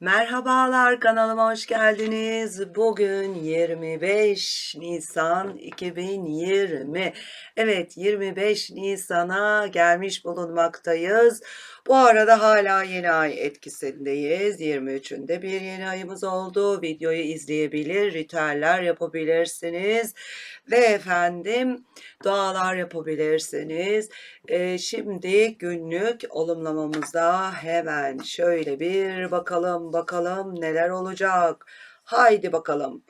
Merhabalar kanalıma hoş geldiniz. Bugün 25 Nisan 2020. Evet 25 Nisan'a gelmiş bulunmaktayız. Bu arada hala yeni ay etkisindeyiz. 23'ünde bir yeni ayımız oldu. Videoyu izleyebilir, ritüeller yapabilirsiniz. Ve efendim dualar yapabilirsiniz. Ee, şimdi günlük olumlamamıza hemen şöyle bir bakalım bakalım neler olacak. Haydi bakalım.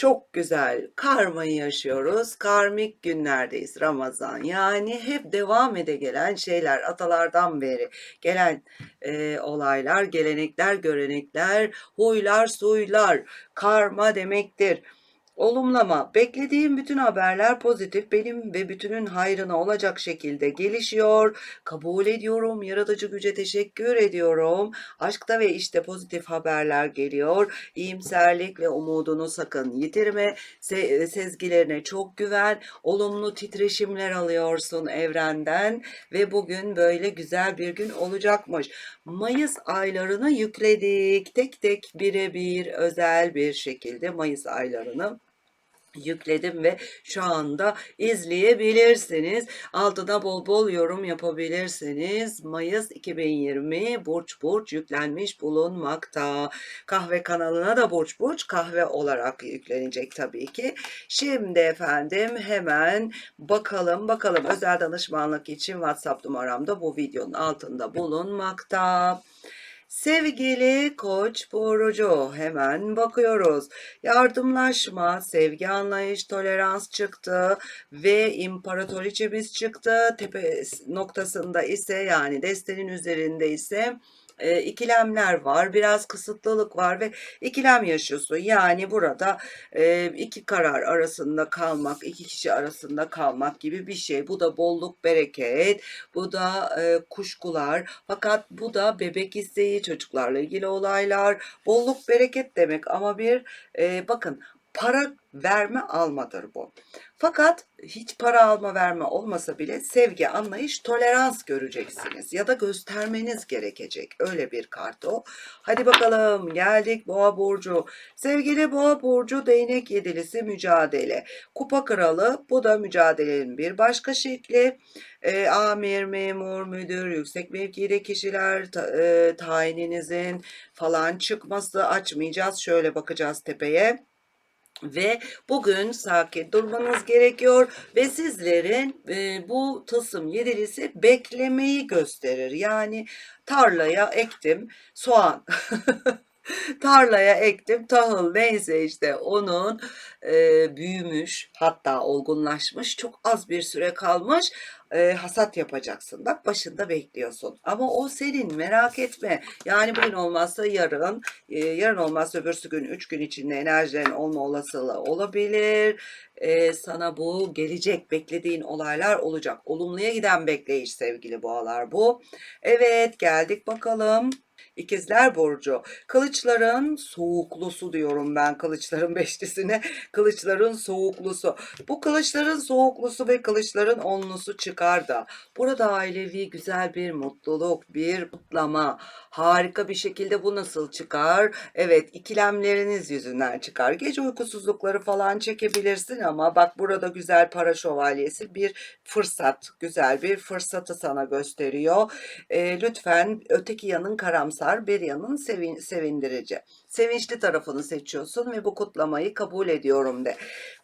Çok güzel karmayı yaşıyoruz. Karmik günlerdeyiz Ramazan. Yani hep devam ede gelen şeyler atalardan beri gelen e, olaylar, gelenekler, görenekler, huylar, suylar, karma demektir. Olumlama. Beklediğim bütün haberler pozitif, benim ve bütünün hayrına olacak şekilde gelişiyor. Kabul ediyorum. Yaratıcı güce teşekkür ediyorum. Aşkta ve işte pozitif haberler geliyor. İyimserlik ve umudunu sakın yitirme. Se- sezgilerine çok güven. Olumlu titreşimler alıyorsun evrenden ve bugün böyle güzel bir gün olacakmış. Mayıs aylarını yükledik. Tek tek birebir özel bir şekilde Mayıs aylarını yükledim ve şu anda izleyebilirsiniz. Altına bol bol yorum yapabilirsiniz. Mayıs 2020 burç burç yüklenmiş bulunmakta. Kahve kanalına da burç burç kahve olarak yüklenecek tabii ki. Şimdi efendim hemen bakalım bakalım özel danışmanlık için WhatsApp numaramda bu videonun altında bulunmakta. Sevgili Koç burcu hemen bakıyoruz. Yardımlaşma, sevgi anlayış, tolerans çıktı ve imparatoriçemiz çıktı. Tepe noktasında ise yani destenin üzerinde ise e, ikilemler var, biraz kısıtlılık var ve ikilem yaşıyorsun. Yani burada e, iki karar arasında kalmak, iki kişi arasında kalmak gibi bir şey. Bu da bolluk, bereket, bu da e, kuşkular. Fakat bu da bebek isteği, çocuklarla ilgili olaylar. Bolluk, bereket demek ama bir e, bakın para verme almadır bu. Fakat hiç para alma verme olmasa bile sevgi, anlayış, tolerans göreceksiniz ya da göstermeniz gerekecek. Öyle bir kart o. Hadi bakalım geldik Boğa burcu. Sevgili Boğa burcu değnek yedilisi mücadele. Kupa kralı bu da mücadelenin bir başka şekli. E, amir, memur, müdür, yüksek mevkide kişiler ta, e, tayininizin falan çıkması açmayacağız. Şöyle bakacağız tepeye ve bugün sakin durmanız gerekiyor ve sizlerin e, bu tılsım yedilisi beklemeyi gösterir. Yani tarlaya ektim soğan. tarlaya ektim tahıl neyse işte onun e, büyümüş hatta olgunlaşmış çok az bir süre kalmış e, hasat yapacaksın. Bak başında bekliyorsun. Ama o senin merak etme. Yani bugün olmazsa yarın, e, yarın olmazsa öbürsü gün, üç gün içinde enerjilerin olma olasılığı olabilir. E, sana bu gelecek beklediğin olaylar olacak. Olumluya giden bekleyiş sevgili boğalar bu. Evet geldik bakalım. İkizler Burcu. Kılıçların soğuklusu diyorum ben kılıçların beşlisine. Kılıçların soğuklusu. Bu kılıçların soğuklusu ve kılıçların onlusu çıkar da. Burada ailevi güzel bir mutluluk, bir kutlama. Harika bir şekilde bu nasıl çıkar? Evet ikilemleriniz yüzünden çıkar. Gece uykusuzlukları falan çekebilirsin ama bak burada güzel para şövalyesi bir fırsat. Güzel bir fırsatı sana gösteriyor. E, lütfen öteki yanın karamsar bir yanın sevin, sevindirici. Sevinçli tarafını seçiyorsun ve bu kutlamayı kabul ediyorum de.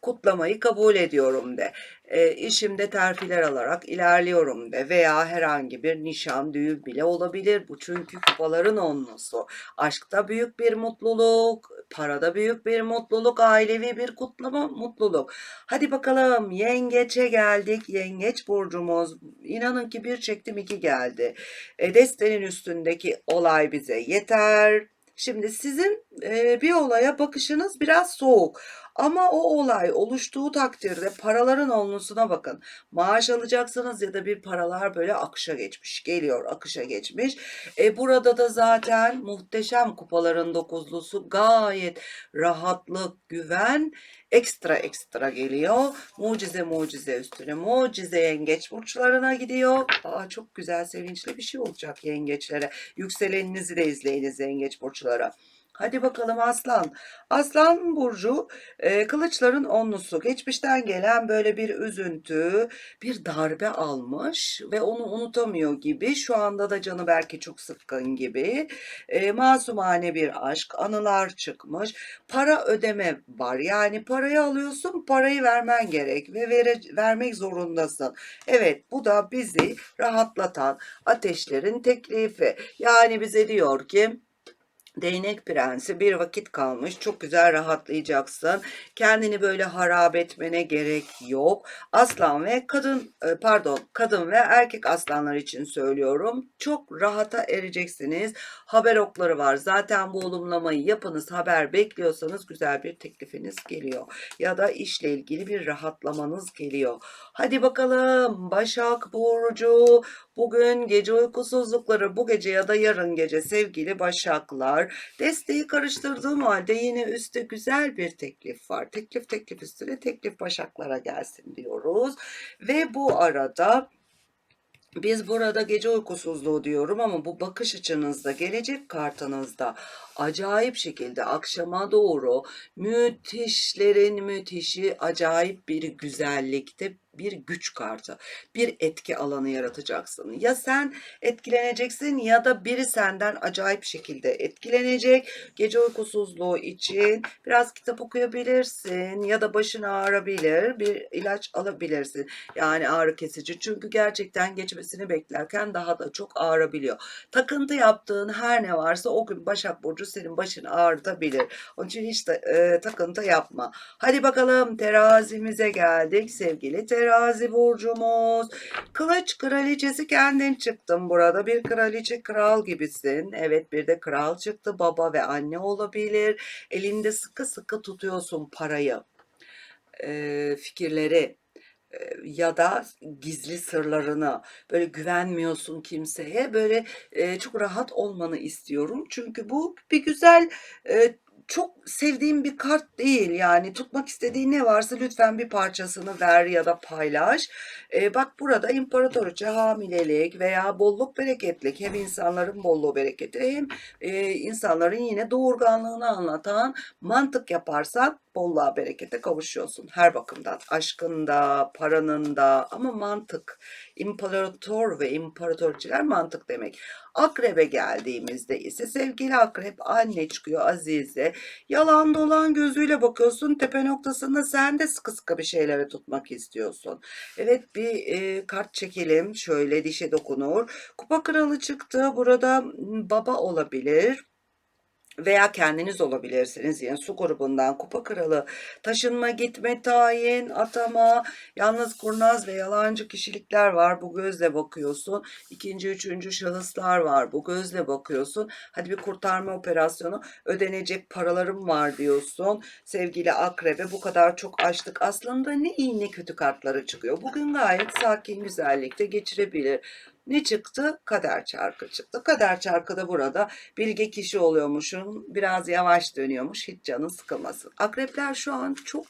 Kutlamayı kabul ediyorum de. E, işimde terfiler alarak ilerliyorum de. Veya herhangi bir nişan, düğün bile olabilir. Bu çünkü kupaların onlusu. Aşkta büyük bir mutluluk, parada büyük bir mutluluk, ailevi bir kutlama, mutluluk. Hadi bakalım yengeçe geldik. Yengeç burcumuz. İnanın ki bir çektim iki geldi. E, destenin üstündeki olay bize yeter. Şimdi sizin e, bir olaya bakışınız biraz soğuk Ama o olay oluştuğu takdirde paraların onlusuna bakın. Maaş alacaksınız ya da bir paralar böyle akışa geçmiş, geliyor akışa geçmiş. E burada da zaten muhteşem kupaların dokuzlusu gayet rahatlık, güven ekstra ekstra geliyor. Mucize mucize üstüne mucize yengeç burçlarına gidiyor. Aa, çok güzel sevinçli bir şey olacak yengeçlere. Yükseleninizi de izleyiniz yengeç burçlara. Hadi bakalım aslan. Aslan burcu e, kılıçların onlusu. Geçmişten gelen böyle bir üzüntü, bir darbe almış ve onu unutamıyor gibi. Şu anda da canı belki çok sıkkın gibi. E, masumane bir aşk, anılar çıkmış. Para ödeme var. Yani parayı alıyorsun, parayı vermen gerek ve vere, vermek zorundasın. Evet, bu da bizi rahatlatan ateşlerin teklifi. Yani bize diyor ki Değnek prensi bir vakit kalmış. Çok güzel rahatlayacaksın. Kendini böyle harap etmene gerek yok. Aslan ve kadın e, pardon kadın ve erkek aslanlar için söylüyorum. Çok rahata ereceksiniz. Haber okları var. Zaten bu olumlamayı yapınız. Haber bekliyorsanız güzel bir teklifiniz geliyor. Ya da işle ilgili bir rahatlamanız geliyor. Hadi bakalım Başak Burcu. Bugün gece uykusuzlukları bu gece ya da yarın gece sevgili Başaklar Desteği karıştırdığım halde yine üstte güzel bir teklif var. Teklif teklif üstüne teklif başaklara gelsin diyoruz. Ve bu arada biz burada gece uykusuzluğu diyorum ama bu bakış açınızda, gelecek kartınızda acayip şekilde akşama doğru müthişlerin müthişi acayip bir güzellikte bir güç kartı, bir etki alanı yaratacaksın. Ya sen etkileneceksin ya da biri senden acayip şekilde etkilenecek. Gece uykusuzluğu için biraz kitap okuyabilirsin ya da başın ağrabilir, bir ilaç alabilirsin. Yani ağrı kesici. Çünkü gerçekten geçmesini beklerken daha da çok ağrabiliyor. Takıntı yaptığın her ne varsa o gün Başak Burcu senin başını ağrıtabilir. Onun için hiç de, e, takıntı yapma. Hadi bakalım terazimize geldik sevgili terazi terazi burcumuz. Kılıç kraliçesi kendin çıktın burada. Bir kraliçe kral gibisin. Evet bir de kral çıktı. Baba ve anne olabilir. Elinde sıkı sıkı tutuyorsun parayı. Ee, fikirleri ya da gizli sırlarını böyle güvenmiyorsun kimseye böyle e, çok rahat olmanı istiyorum çünkü bu bir güzel e, çok sevdiğim bir kart değil yani tutmak istediğin ne varsa lütfen bir parçasını ver ya da paylaş. E, bak burada imparatoriçe hamilelik veya bolluk bereketlik hem insanların bolluğu bereketi hem e, insanların yine doğurganlığını anlatan mantık yaparsan bolluğa berekete kavuşuyorsun her bakımdan. Aşkında, paranın da ama mantık. İmparator ve imparatorçiler mantık demek. Akrebe geldiğimizde ise sevgili akrep anne çıkıyor Azize. Yalan dolan gözüyle bakıyorsun tepe noktasında sen de sıkı sıkı bir şeylere tutmak istiyorsun. Evet bir e, kart çekelim şöyle dişe dokunur. Kupa kralı çıktı burada baba olabilir veya kendiniz olabilirsiniz. Yani su grubundan kupa kralı, taşınma, gitme, tayin, atama, yalnız kurnaz ve yalancı kişilikler var. Bu gözle bakıyorsun. İkinci, üçüncü şahıslar var. Bu gözle bakıyorsun. Hadi bir kurtarma operasyonu ödenecek paralarım var diyorsun. Sevgili akrebe bu kadar çok açtık. Aslında ne iyi ne kötü kartları çıkıyor. Bugün gayet sakin güzellikte geçirebilir. Ne çıktı? Kader çarkı çıktı. Kader çarkı da burada bilge kişi oluyormuşsun. Biraz yavaş dönüyormuş. Hiç canın sıkılmasın. Akrepler şu an çok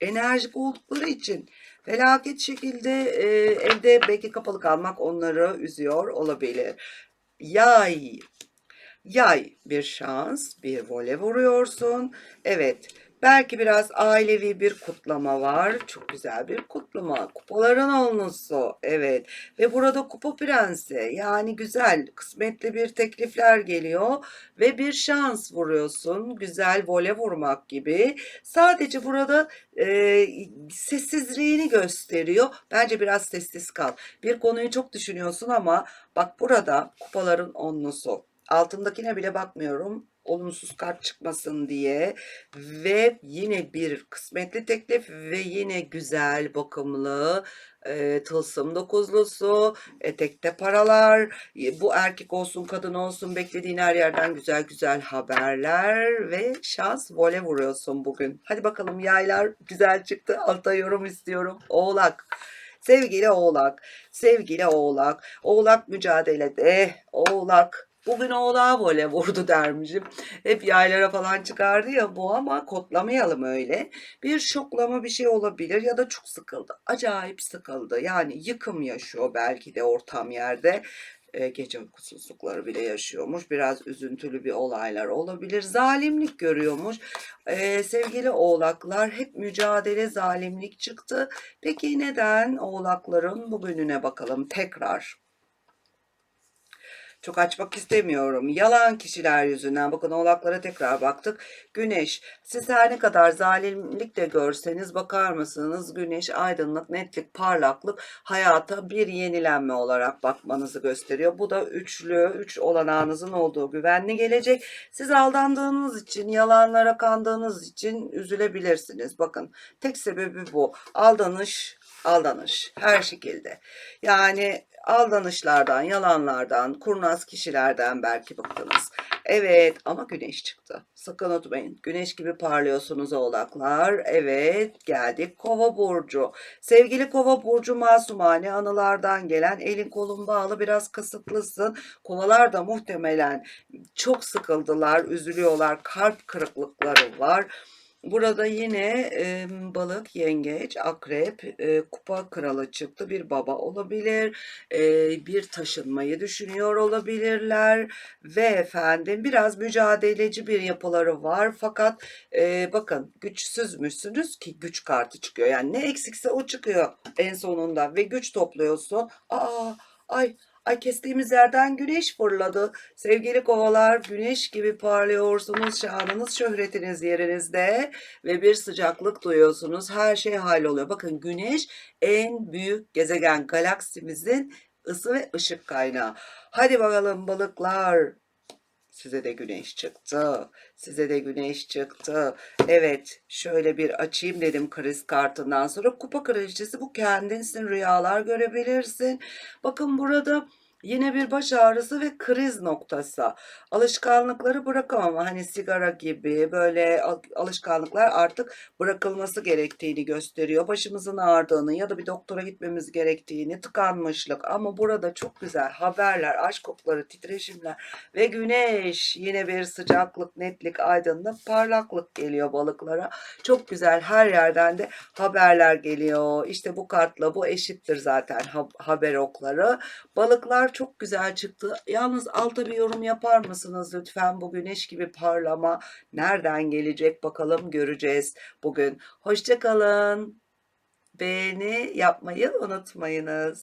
enerjik oldukları için felaket şekilde e, evde belki kapalı kalmak onları üzüyor olabilir. Yay. Yay bir şans, bir vole vuruyorsun. Evet, Belki biraz ailevi bir kutlama var. Çok güzel bir kutlama. Kupaların olması. Evet. Ve burada kupa prensi. Yani güzel, kısmetli bir teklifler geliyor. Ve bir şans vuruyorsun. Güzel vole vurmak gibi. Sadece burada e, sessizliğini gösteriyor. Bence biraz sessiz kal. Bir konuyu çok düşünüyorsun ama bak burada kupaların onlusu. Altındakine bile bakmıyorum olumsuz kart çıkmasın diye ve yine bir kısmetli teklif ve yine güzel bakımlı e, tılsım dokuzlusu, etekte paralar, e, bu erkek olsun kadın olsun beklediğin her yerden güzel güzel haberler ve şans vole vuruyorsun bugün. Hadi bakalım yaylar güzel çıktı. Alta yorum istiyorum. Oğlak. Sevgili Oğlak, sevgili Oğlak, Oğlak mücadelede, Oğlak Bugün oğlağa vole vurdu dermişim. Hep yaylara falan çıkardı ya bu ama kodlamayalım öyle. Bir şoklama bir şey olabilir ya da çok sıkıldı. Acayip sıkıldı. Yani yıkım yaşıyor belki de ortam yerde. E, gece uykusuzlukları bile yaşıyormuş. Biraz üzüntülü bir olaylar olabilir. Zalimlik görüyormuş. E, sevgili oğlaklar hep mücadele zalimlik çıktı. Peki neden oğlakların bugününe bakalım tekrar. Çok açmak istemiyorum. Yalan kişiler yüzünden. Bakın oğlaklara tekrar baktık. Güneş. Siz her ne kadar zalimlik de görseniz bakar mısınız? Güneş aydınlık, netlik, parlaklık hayata bir yenilenme olarak bakmanızı gösteriyor. Bu da üçlü, üç olanağınızın olduğu güvenli gelecek. Siz aldandığınız için, yalanlara kandığınız için üzülebilirsiniz. Bakın tek sebebi bu. Aldanış, aldanış her şekilde. Yani aldanışlardan, yalanlardan, kurnaz kişilerden belki bıktınız. Evet ama güneş çıktı. Sakın unutmayın. Güneş gibi parlıyorsunuz oğlaklar. Evet geldik kova burcu. Sevgili kova burcu masumane anılardan gelen elin kolun bağlı biraz kasıtlısın. Kovalar da muhtemelen çok sıkıldılar, üzülüyorlar, kalp kırıklıkları var. Burada yine e, balık, yengeç, akrep, e, kupa kralı çıktı. Bir baba olabilir, e, bir taşınmayı düşünüyor olabilirler ve efendim biraz mücadeleci bir yapıları var. Fakat e, bakın güçsüzmüşsünüz ki güç kartı çıkıyor. Yani ne eksikse o çıkıyor en sonunda ve güç topluyorsun. Aa, ay Ay kestiğimiz yerden güneş fırladı. Sevgili kovalar güneş gibi parlıyorsunuz. Şanınız şöhretiniz yerinizde ve bir sıcaklık duyuyorsunuz. Her şey halloluyor. Bakın güneş en büyük gezegen galaksimizin ısı ve ışık kaynağı. Hadi bakalım balıklar. Size de güneş çıktı. Size de güneş çıktı. Evet şöyle bir açayım dedim kriz kartından sonra. Kupa kraliçesi bu kendinsin rüyalar görebilirsin. Bakın burada Yine bir baş ağrısı ve kriz noktası. Alışkanlıkları bırakamam. Hani sigara gibi böyle al- alışkanlıklar artık bırakılması gerektiğini gösteriyor. Başımızın ağrıdığını ya da bir doktora gitmemiz gerektiğini, tıkanmışlık. Ama burada çok güzel haberler, aşk kokları, titreşimler ve güneş. Yine bir sıcaklık, netlik, aydınlık, parlaklık geliyor balıklara. Çok güzel her yerden de haberler geliyor. İşte bu kartla bu eşittir zaten ha- haber okları. Balıklar çok güzel çıktı. Yalnız alta bir yorum yapar mısınız lütfen? Bu güneş gibi parlama nereden gelecek bakalım göreceğiz bugün. Hoşça kalın. Beğeni yapmayı unutmayınız.